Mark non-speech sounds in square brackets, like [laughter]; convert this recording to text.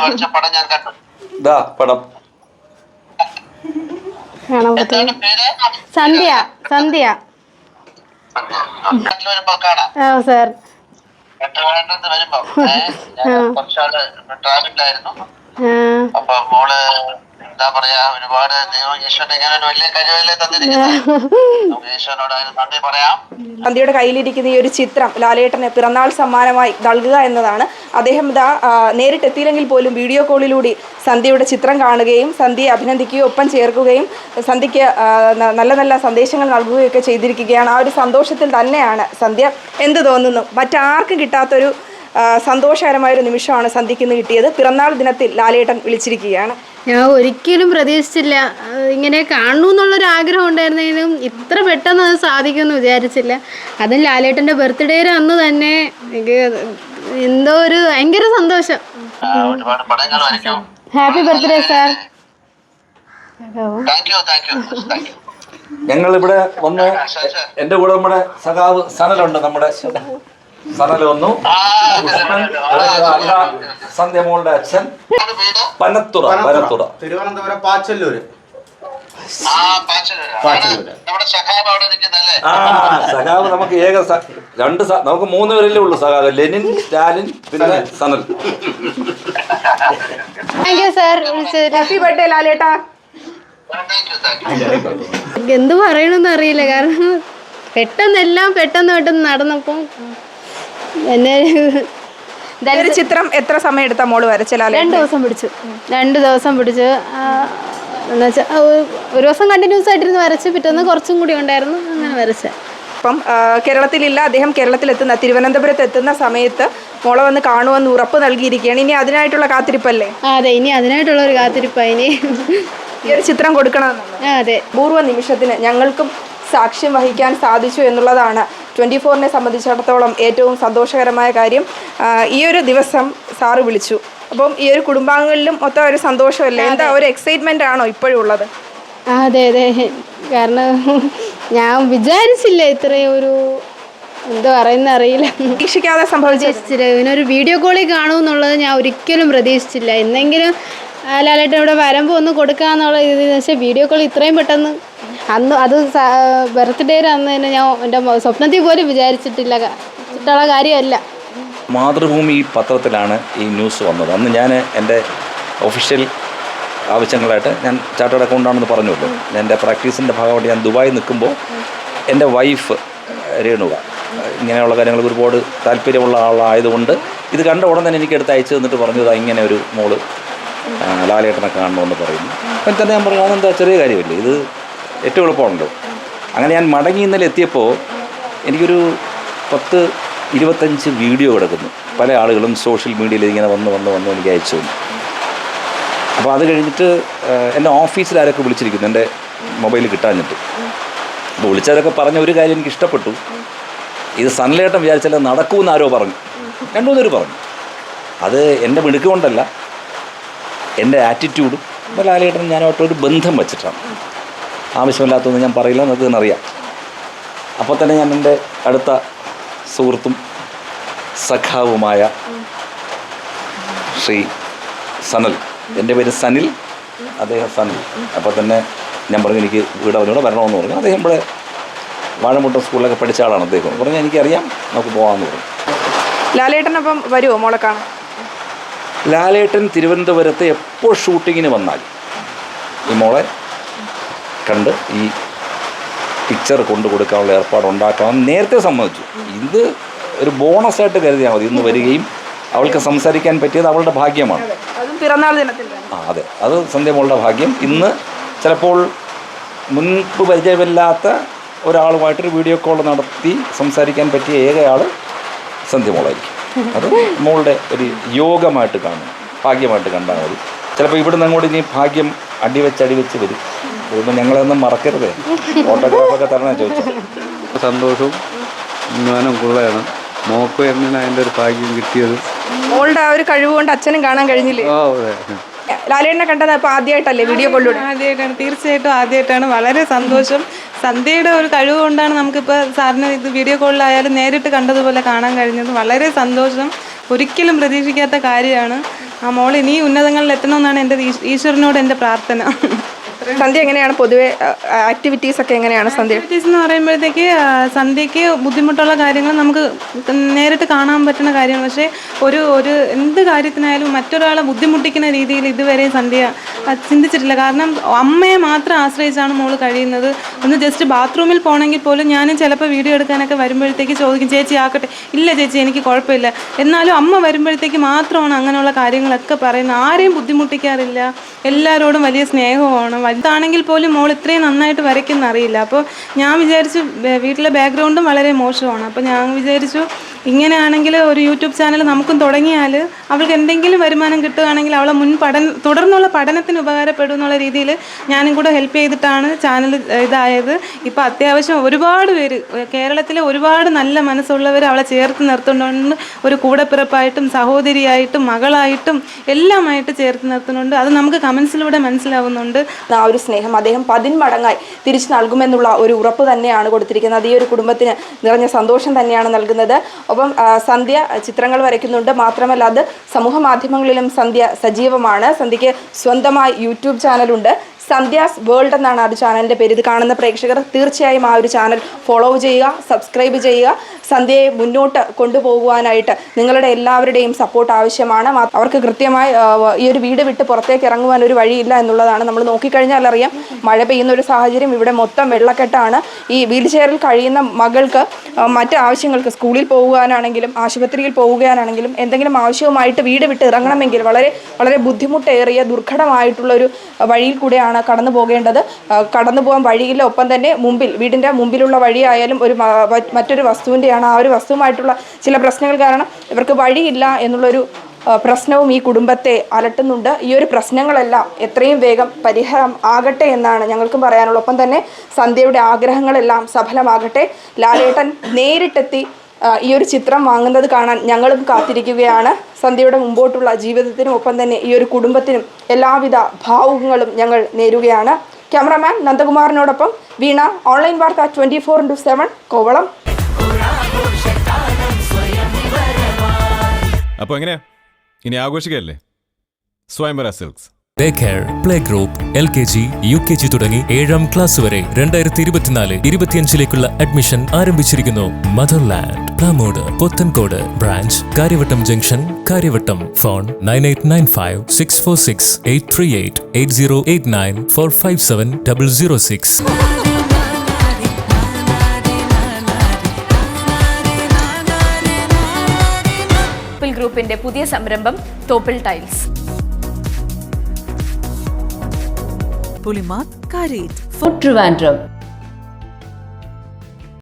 പടം ഞാൻ കണ്ടു. ദാ പടം. കാണാൻ പറ്റും. പേര്? സന്ധ്യ സന്ധ്യ. ആ സാർ. ട്രിവാൻഡ്രത്ത് വരുമ്പോ. കുറച്ചാൾ ട്രാവലിലായിരുന്നു. അപ്പൊ മോൾ എന്താ പറയാ ഒരുപാട് ദൈവം ഈശ്വരൻ ഇങ്ങനെ ഒരു വലിയ കഴിവല്ലേ തന്നിരിക്കുന്നത്. [laughs] നമുക്ക് ഈശ്വരനോട് അതിന് നന്ദി പറയാം. സന്ധ്യയുടെ കയ്യിലിരിക്കുന്ന ഈ ഒരു ചിത്രം ലാലേട്ടനെ പിറന്നാൾ സമ്മാനമായി നൽകുക എന്നതാണ്. അദ്ദേഹം ഇതാ നേരിട്ട് നേരിട്ടെത്തിയില്ലെങ്കിൽ പോലും വീഡിയോ കോളിലൂടെ സന്ധ്യയുടെ ചിത്രം കാണുകയും സന്ധ്യയെ അഭിനന്ദിക്കുകയും ഒപ്പം ചേർക്കുകയും സന്ധ്യയ്ക്ക് നല്ല നല്ല സന്ദേശങ്ങൾ നൽകുകയൊക്കെ ചെയ്തിരിക്കുകയാണ്. ആ ഒരു സന്തോഷത്തിൽ തന്നെയാണ് സന്ധ്യ. എന്ത് തോന്നുന്നു? മറ്റാർക്കും കിട്ടാത്തൊരു സന്തോഷകരമായൊരു നിമിഷമാണ് സന്ധ്യയ്ക്ക് ഇന്ന് കിട്ടിയത്. പിറന്നാൾ ദിനത്തിൽ ലാലേട്ടൻ വിളിച്ചിരിക്കുകയാണ്. ഞാൻ ഒരിക്കലും പ്രതീക്ഷിച്ചില്ല. ഇങ്ങനെ കാണണു എന്നുള്ളൊരു ആഗ്രഹം ഉണ്ടായിരുന്നെങ്കിലും ഇത്ര പെട്ടെന്ന് അത് സാധിക്കുമെന്ന് വിചാരിച്ചില്ല. അതും ലാലേട്ടന്റെ ബർത്ത്ഡേ അന്ന് തന്നെ എനിക്ക് എന്തോ ഒരു ഭയങ്കര സന്തോഷം. ഹാപ്പി ബർത്ത്ഡേ സാർ ഞങ്ങൾ ഇവിടെ വന്ന് എന്റെ കൂടെ നമ്മുടെ സഖാവ് സനലുണ്ട് നമ്മുടെ. സനൽ വന്നു? ആ കൃഷ്ണൻ അല്ല, സന്ധ്യ മോളുടെ അച്ഛൻ. പനത്തുറ പനത്തുറ. തിരുവനന്തപുരം പാച്ചല്ലൂര്. ആ പാച്ചലൂര് നമ്മുടെ സഖാബ് അവിടെ നിൽക്കുന്നല്ലേ ആ സഖാവ് നമുക്ക് ഏക രണ്ട് നമുക്ക് മൂന്ന് പേരല്ലേ ഉള്ളൂ സഖാവ്. ലെനിൻ സ്റ്റാലിൻ പിന്നെ Sanal. Thank you sir happy birthday ലാലേട്ടാ. എന്ത് പറയണമെന്ന് അറിയില്ല. കാരണം പെട്ടെന്ന് എല്ലാം പെട്ടെന്ന് പെട്ടെന്ന് നടന്നപ്പോൾ എന്നെ ഒരു ചിത്രം എത്ര സമയം എടുത്ത മോൾ വരച്ചാൽ രണ്ട് ദിവസം പിടിച്ചു. രണ്ട് ദിവസം പിടിച്ചു എന്നുവെച്ചാൽ ഒരു ദിവസം കണ്ടിന്യൂസ് ആയിട്ടിരുന്ന് വരച്ച് പിറ്റേന്ന് കുറച്ചും കൂടി ഉണ്ടായിരുന്നു അങ്ങനെ വരച്ച. അപ്പം കേരളത്തിലില്ല അദ്ദേഹം കേരളത്തിലെത്തുന്ന തിരുവനന്തപുരത്ത് എത്തുന്ന സമയത്ത് മോളെ വന്ന് കാണുമെന്ന് ഉറപ്പ് നൽകിയിരിക്കുകയാണ്. ഇനി അതിനായിട്ടുള്ള കാത്തിരിപ്പല്ലേ? അതെ ഇനി അതിനായിട്ടുള്ള ഒരു കാത്തിരിപ്പാണ് ഇനി. ഈ ഒരു ചിത്രം കൊടുക്കണം അതെ. പൂർവ നിമിഷത്തിന് ഞങ്ങൾക്കും സാക്ഷ്യം വഹിക്കാൻ സാധിച്ചു എന്നുള്ളതാണ് ട്വന്റി ഫോറിനെ സംബന്ധിച്ചിടത്തോളം ഏറ്റവും സന്തോഷകരമായ കാര്യം ഈ ഒരു ദിവസം സാറ് വിളിച്ചു. അപ്പം ഈ ഒരു കുടുംബാംഗങ്ങളിലും മൊത്തം ഒരു സന്തോഷമല്ലേ? എന്താ ഒരു എക്സൈറ്റ്മെന്റ് ആണോ ഇപ്പോഴും ഉള്ളത് അതെ അതെ. കാരണം ഞാൻ വിചാരിച്ചില്ല ഇത്രയും ഒരു എന്താ പറയുന്ന അറിയില്ല. പ്രതീക്ഷിക്കാതെ സംഭവിച്ചില്ല പ്രതീക്ഷിച്ചില്ല. ഇവനൊരു വീഡിയോ കോളിൽ കാണുമെന്നുള്ളത് ഞാൻ ഒരിക്കലും പ്രതീക്ഷിച്ചില്ല. എന്നെങ്കിലും ലാലേട്ടൻ ഇവിടെ വരമ്പ് ഒന്ന് കൊടുക്കാന്നുള്ള ഇത് പക്ഷേ വീഡിയോ കോൾ ഇത്രയും പെട്ടെന്ന് അന്ന് അത് ബർത്ത്ഡേയുടെ അന്ന് തന്നെ ഞാൻ എന്റെ സ്വപ്നത്തിൽ പോലും വിചാരിച്ചിട്ടില്ല ക- കാര്യമല്ല. മാതൃഭൂമി പത്രത്തിലാണ് ഈ ന്യൂസ് വന്നത്. അന്ന് ഞാൻ എന്റെ ഒഫീഷ്യൽ ആവശ്യങ്ങളായിട്ട് ഞാൻ ചാർട്ടേഡ് അക്കൗണ്ടാണെന്ന് പറഞ്ഞല്ലോ എന്റെ പ്രാക്ടീസിന്റെ ഭാഗമായിട്ട് ഞാൻ ദുബായി നിൽക്കുമ്പോൾ എന്റെ വൈഫ് രേണുക ഇങ്ങനെയുള്ള കാര്യങ്ങൾക്ക് ഒരുപാട് താല്പര്യമുള്ള ആളായതുകൊണ്ട് ഇത് കണ്ട ഉടൻ തന്നെ എനിക്ക് എടുത്ത് അയച്ചു തന്നിട്ട് പറഞ്ഞു "ദാ ഇങ്ങനെ ഒരു മോൾ ലാലേട്ടനെ കാണണമെന്ന് പറയുന്നു. അപ്പം തന്നെ ഞാൻ പറഞ്ഞു അതെന്താ? ചെറിയ കാര്യമല്ലേ? ഇത് ഏറ്റവും എളുപ്പമുണ്ടോ. അങ്ങനെ ഞാൻ മടങ്ങി ഇന്നലെ എത്തിയപ്പോൾ എനിക്കൊരു പത്ത് ഇരുപത്തഞ്ച് വീഡിയോ കിടക്കുന്നു. പല ആളുകളും സോഷ്യൽ മീഡിയയിൽ ഇങ്ങനെ വന്ന് വന്ന് വന്ന് എനിക്ക് അയച്ചു. അപ്പോൾ അത് കഴിഞ്ഞിട്ട് എന്റെ ഓഫീസിൽ ആരൊക്കെ വിളിച്ചിരിക്കുന്നു? എന്റെ മൊബൈൽ കിട്ടാഞ്ഞിട്ട്. അപ്പോൾ വിളിച്ചവരൊക്കെ പറഞ്ഞ ഒരു കാര്യം എനിക്ക് ഇഷ്ടപ്പെട്ടു. ഇത് സൺലേട്ടം വിചാരിച്ചാൽ നടക്കുമെന്ന് ആരോ പറഞ്ഞു. രണ്ടു പേര് പറഞ്ഞു. അത് എന്റെ മിടുക്ക് കൊണ്ടല്ല എന്റെ ആറ്റിറ്റ്യൂഡും ലാലേട്ടൻ ഞാനുമായിട്ടൊരു ബന്ധം വച്ചിട്ടാണ്. ആവശ്യമില്ലാത്തതൊന്നും ഞാൻ പറയില്ല നിങ്ങൾക്ക് അറിയാം. അപ്പോൾ തന്നെ ഞാൻ എന്റെ അടുത്ത സുഹൃത്തും സഖാവുമായ ശ്രീ സനൽ. എന്റെ പേര് സനിൽ അദ്ദേഹം സനിൽ. അപ്പോൾ തന്നെ ഞാൻ പറഞ്ഞു എനിക്ക് വീട് അവനോട് വരണമെന്ന് പറഞ്ഞു. അദ്ദേഹം ഇവിടെ വാഴമുട്ട സ്കൂളിലൊക്കെ പഠിച്ച ആളാണ് അദ്ദേഹം. പറഞ്ഞു എനിക്കറിയാം നമുക്ക് പോകാമെന്ന് പറഞ്ഞു. ലാലേട്ടനപ്പം വരുമോ മോളെ കാണാൻ? ലാലേട്ടൻ തിരുവനന്തപുരത്ത് എപ്പോൾ ഷൂട്ടിങ്ങിന് വന്നാൽ? ഈ മോളെ കണ്ട് ഈ പിക്ചർ കൊണ്ടു കൊടുക്കാനുള്ള ഏർപ്പാട് ഉണ്ടാക്കണം. നേരത്തെ സമ്മതിച്ചു. ഇത് ഒരു ബോണസായിട്ട് കരുതിയാൽ മതി. ഇന്ന് വരികയും അവൾക്ക് സംസാരിക്കാൻ പറ്റിയത് അവളുടെ ഭാഗ്യമാണ്. പിറന്നാൾ ദിനത്തിൽ ആ അതെ. അത് സന്ധ്യമോളുടെ ഭാഗ്യം. ഇന്ന് ചിലപ്പോൾ മുൻപ് പരിചയമില്ലാത്ത ഒരാളുമായിട്ടൊരു വീഡിയോ കോൾ നടത്തി സംസാരിക്കാൻ പറ്റിയ ഏകയാൾ സന്ധ്യമോളായിരിക്കും സന്ധ്യ മോളായിരിക്കും. അത് മോളുടെ ഒരു യോഗമായിട്ട് കാണും. ഭാഗ്യമായിട്ട് കണ്ടാൽ മതി. ചിലപ്പോൾ ഇവിടുന്ന് അങ്ങോട്ട് ഇനി ഭാഗ്യം അടിവെച്ച് അടിവെച്ച് വരും. ഇതൊന്നും ഞങ്ങളൊന്നും മറക്കരുത്. ഫോട്ടോഗ്രാഫൊക്കെ തരണേ ചോദിച്ചു. സന്തോഷവും അഭിമാനം കൊള്ളയാണ് മോക്ക് എങ്ങനെ അതിന്റെ ഒരു ഭാഗ്യം കിട്ടിയത്. മോളുടെ ആ ഒരു കഴിവ് കൊണ്ട് അച്ഛനും കാണാൻ കഴിഞ്ഞില്ലേ? ഓ അതെ. ലാലേട്ടനെ കണ്ടത് അപ്പോൾ ആദ്യമായിട്ടല്ലേ വീഡിയോ കോളിലൂടെ? ആദ്യമായിട്ടാണ് തീർച്ചയായിട്ടും ആദ്യമായിട്ടാണ് വളരെ സന്തോഷം. സന്ധ്യയുടെ ഒരു കഴിവ് കൊണ്ടാണ് നമുക്കിപ്പോൾ സാറിന് ഇത് വീഡിയോ കോളിലായാലും നേരിട്ട് കണ്ടതുപോലെ കാണാൻ കഴിഞ്ഞത്. വളരെ സന്തോഷം. ഒരിക്കലും പ്രതീക്ഷിക്കാത്ത കാര്യമാണ്. ആ മോൾ ഇനി ഉന്നതങ്ങളിൽ എത്തണമെന്നാണ് എന്റെ ഈശ്വരനോട് എന്റെ പ്രാർത്ഥന. സന്ധ്യ എങ്ങനെയാണ് പൊതുവെ ആക്ടിവിറ്റീസ് ഒക്കെ എങ്ങനെയാണ് സന്ധ്യ? ആക്ടിവിറ്റീസ് എന്ന് പറയുമ്പോഴത്തേക്ക് സന്ധ്യയ്ക്ക് ബുദ്ധിമുട്ടുള്ള കാര്യങ്ങൾ നമുക്ക് നേരിട്ട് കാണാൻ പറ്റുന്ന കാര്യമാണ് പക്ഷേ ഒരു ഒരു എന്ത് കാര്യത്തിനായാലും മറ്റൊരാളെ ബുദ്ധിമുട്ടിക്കുന്ന രീതിയിൽ ഇതുവരെ സന്ധ്യ ചിന്തിച്ചിട്ടില്ല. കാരണം അമ്മയെ മാത്രം ആശ്രയിച്ചാണ് മോൾ കഴിയുന്നത്. ഒന്ന് ജസ്റ്റ് ബാത്റൂമിൽ പോകണമെങ്കിൽ പോലും ഞാനും ചിലപ്പോൾ വീഡിയോ എടുക്കാനൊക്കെ വരുമ്പോഴത്തേക്ക് ചോദിക്കും ചേച്ചി ആക്കട്ടെ. ഇല്ല ചേച്ചി എനിക്ക് കുഴപ്പമില്ല. എന്നാലും അമ്മ വരുമ്പോഴത്തേക്ക് മാത്രമാണ് അങ്ങനെയുള്ള കാര്യങ്ങളൊക്കെ പറയുന്നത്. ആരെയും ബുദ്ധിമുട്ടിക്കാറില്ല. എല്ലാവരോടും വലിയ സ്നേഹമാണ് വലുതാണെങ്കിൽ പോലും മോൾ ഇത്രയും നന്നായിട്ട് വരയ്ക്കുന്ന അറിയില്ല. അപ്പോൾ ഞാൻ വിചാരിച്ചു വീട്ടിലെ ബാക്ക്ഗ്രൗണ്ടും വളരെ മോശമാണ്. അപ്പോൾ ഞാൻ വിചാരിച്ചു ഇങ്ങനെയാണെങ്കിൽ ഒരു യൂട്യൂബ് ചാനൽ നമുക്കും തുടങ്ങിയാൽ അവൾക്ക് എന്തെങ്കിലും വരുമാനം കിട്ടുകയാണെങ്കിൽ അവളെ മുൻ പഠന തുടർന്നുള്ള പഠനത്തിന് ഉപകാരപ്പെടും എന്നുള്ള രീതിയിൽ ഞാനും കൂടെ ഹെൽപ്പ് ചെയ്തിട്ടാണ് ചാനൽ ഇതായത്. ഇപ്പോൾ അത്യാവശ്യം ഒരുപാട് പേര് കേരളത്തിലെ ഒരുപാട് നല്ല മനസ്സുള്ളവർ അവളെ ചേർത്ത് നിർത്തുന്നുണ്ട്. ഒരു കൂടപ്പിറപ്പായിട്ടും സഹോദരിയായിട്ടും മകളായിട്ടും എല്ലാമായിട്ട് ചേർത്ത് നിർത്തുന്നുണ്ട്. അത് നമുക്ക് കമൻസിലൂടെ മനസ്സിലാവുന്നുണ്ട്. ആ ഒരു സ്നേഹം അദ്ദേഹം പതിന്മടങ്ങായി തിരിച്ചു നൽകുമെന്നുള്ള ഒരു ഉറപ്പ് തന്നെയാണ് കൊടുത്തിരിക്കുന്നത്. ഈ ഒരു കുടുംബത്തിന് നിറഞ്ഞ സന്തോഷം തന്നെയാണ് നൽകുന്നത്. ഒപ്പം സന്ധ്യ ചിത്രങ്ങൾ വരയ്ക്കുന്നുണ്ട്. മാത്രമല്ല അത് സമൂഹ മാധ്യമങ്ങളിലും സന്ധ്യ സജീവമാണ്. സന്ധ്യയ്ക്ക് സ്വന്തമായി യൂട്യൂബ് ചാനലുണ്ട്. സന്ധ്യാസ് വേൾഡ് എന്നാണ് ആ ഒരു ചാനലിന്റെ പേര്. ഇത് കാണുന്ന പ്രേക്ഷകർ തീർച്ചയായും ആ ഒരു ചാനൽ ഫോളോ ചെയ്യുക സബ്സ്ക്രൈബ് ചെയ്യുക. സന്ധ്യയെ മുന്നോട്ട് കൊണ്ടുപോകുവാനായിട്ട് നിങ്ങളുടെ എല്ലാവരുടെയും സപ്പോർട്ട് ആവശ്യമാണ്. അവർക്ക് കൃത്യമായി ഈ ഒരു വീട് വിട്ട് പുറത്തേക്ക് ഇറങ്ങുവാൻ ഒരു വഴിയില്ല എന്നുള്ളതാണ് നമ്മൾ നോക്കിക്കഴിഞ്ഞാൽ അറിയാം. മഴ പെയ്യുന്ന ഒരു സാഹചര്യം ഇവിടെ മൊത്തം വെള്ളക്കെട്ടാണ്. ഈ വീൽ ചെയറിൽ കഴിയുന്ന മകൾക്ക് മറ്റ് ആവശ്യങ്ങൾക്ക് സ്കൂളിൽ പോകുവാനാണെങ്കിലും ആശുപത്രിയിൽ പോവുകയാണെങ്കിലും എന്തെങ്കിലും ആവശ്യവുമായിട്ട് വീട് വിട്ട് ഇറങ്ങണമെങ്കിൽ വളരെ വളരെ ബുദ്ധിമുട്ടേറിയ ദുർഘടമായിട്ടുള്ള ഒരു വഴിയിൽ കൂടെയാണ് കടന്നു പോകേണ്ടത്. കടന്നു പോകാൻ വഴിയില്ല. ഒപ്പം തന്നെ മുമ്പിൽ വീടിന്റെ മുമ്പിലുള്ള വഴിയായാലും ഒരു മറ്റൊരു വസ്തുവിന്റെയാണ് ആ ഒരു വസ്തുവുമായിട്ടുള്ള ചില പ്രശ്നങ്ങൾ കാരണം ഇവർക്ക് വഴിയില്ല എന്നുള്ളൊരു പ്രശ്നവും ഈ കുടുംബത്തെ അലട്ടുന്നുണ്ട്. ഈ ഒരു പ്രശ്നങ്ങളെല്ലാം എത്രയും വേഗം പരിഹാരം ആകട്ടെ എന്നാണ് ഞങ്ങൾക്കും പറയാനുള്ളത്. ഒപ്പം തന്നെ സന്ധ്യയുടെ ആഗ്രഹങ്ങളെല്ലാം സഫലമാകട്ടെ. ലാലേട്ടൻ നേരിട്ടെത്തി ഈ ഒരു ചിത്രം വാങ്ങുന്നത് കാണാൻ ഞങ്ങളും കാത്തിരിക്കുകയാണ്. സന്ധ്യയുടെ മുമ്പോട്ടുള്ള ജീവിതത്തിനും ഒപ്പം തന്നെ ഈ ഒരു കുടുംബത്തിനും എല്ലാവിധ ഭാവുകങ്ങളും ഞങ്ങൾ നേരുകയാണ്. ക്യാമറാമാൻ നന്ദകുമാറിനോടൊപ്പം വീണ ഓൺലൈൻ വാർത്ത twenty four into seven Kovalam. അപ്പോൾ എങ്ങനെയാ? ഇനി ആഘോഷിക്കല്ലേ Swayamvara silks. Day care play group L K G U K G തുടങ്ങി ഏഴാം ക്ലാസ് വരെ രണ്ടായിരത്തി ഇരുപത്തിനാല് ഇരുപത്തിയഞ്ചിലേക്കുള്ള അഡ്മിഷൻ ആരംഭിച്ചിരിക്കുന്നു. Motherland Plamood Puthencode branch Kariavattom junction Kariavattom phone nine eight nine five six four six eight three eight eight zero eight nine four five seven double zero six ഗ്രൂപ്പിന്റെ പുതിയ സംരംഭം തോപ്പിൽ ടൈൽസ് പുളിമാത്ത് കാരേറ്റ് ഫുഡ് ട്രിവാൻഡ്രം